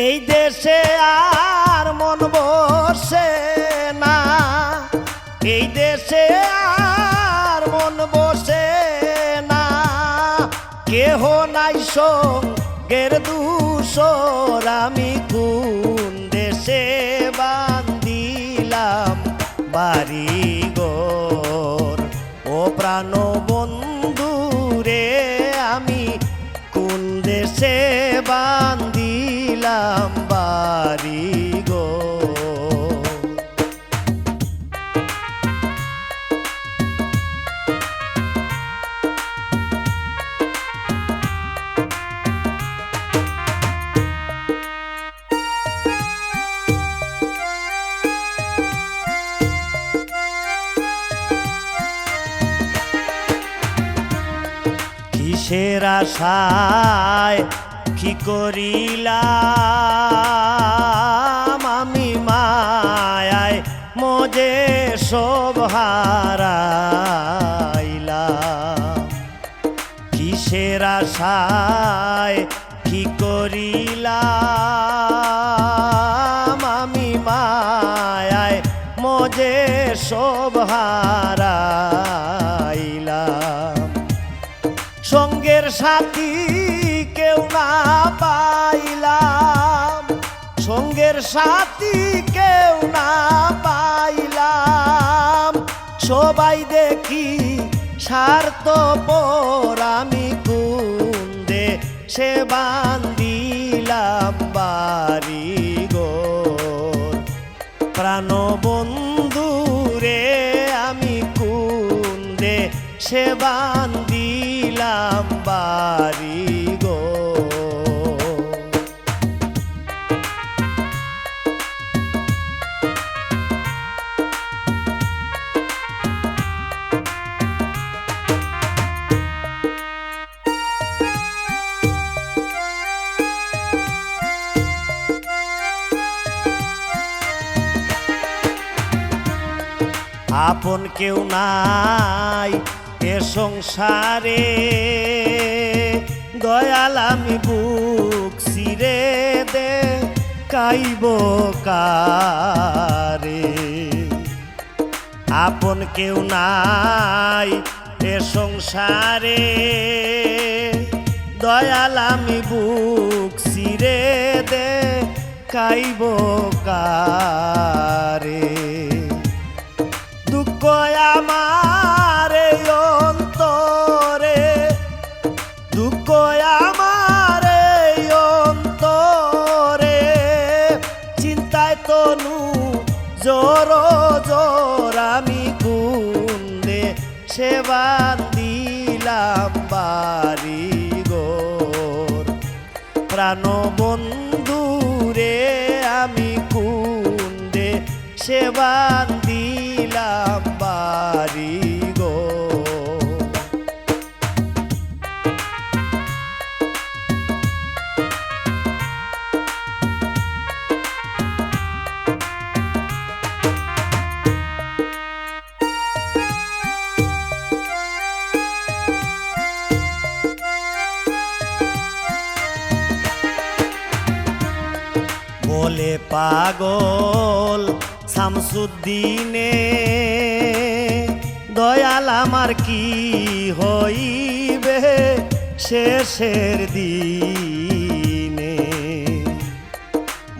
এই দেশে আর মন বসে না। এই দেশে আর মন বসে না। কেহ নাই সঙ্গের দুসর আমি কোন দেশে বান্দিলাম বাড়ি গোর ও প্রাণ বন্ধু কিসের আশায় কি করিলাম? আমি মায়ায় মজে সব কিসের আশায় কি করিলাম? আমি মায়ায় মজে হারাইলাম সাথী কেউ না পাইলাম। সঙ্গের সাথী কেউ না পাইলাম। সবাই দেখি স্বার্থ আমি কুন্দে সে বান্দিলাম বাড়ি গোর প্রাণ বন্ধু রে আমি কুন্দে সে বান্দিলাম আপন কেউ নাই এ সংসারে। দয়াল আমি বুক সিরে দে, কাইব কারে। আপন কেউ নাই এ সংসারে। দয়াল আমি বুক সিরে দে, কাইব কারে। দুঃখ আমার অন্তরে, চিন্তায় তনু, জোর জোর আমি কুন্দে সেবা দিলাম বাড়ি গোর। প্রাণ বন্ধু রে আমি কুন্দে সেবা বলে পাগল, শামসুদ্দিনে। দয়াল আমার কি হইবে শেষের দিনে?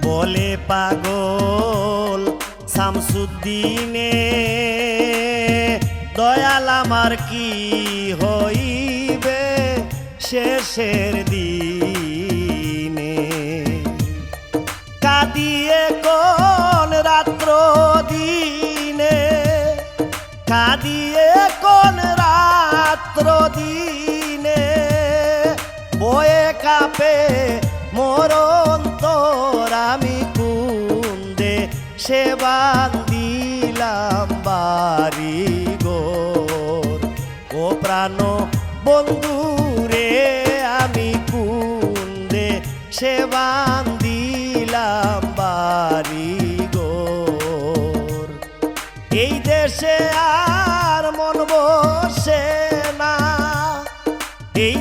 বলে পাগল, শামসুদ্দিনে। দয়াল আমার কি হইবে শেষের দিনে? মোর অন্তর আমি কুন্দে সে বান্দিলাম বাড়ি গোর। ও প্রাণ বন্ধু রে, আমি কুন্দে সে বান্দিলাম বাড়ি গোর। এই দেশে আর মন বসে না, এই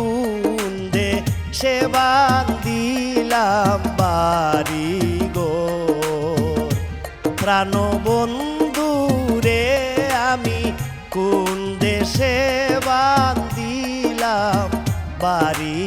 বুন্দে সেবা দিলাম বাড়ি গো। প্রাণবন্ধু রে আমি কোন সেবা দিলাম বাড়ি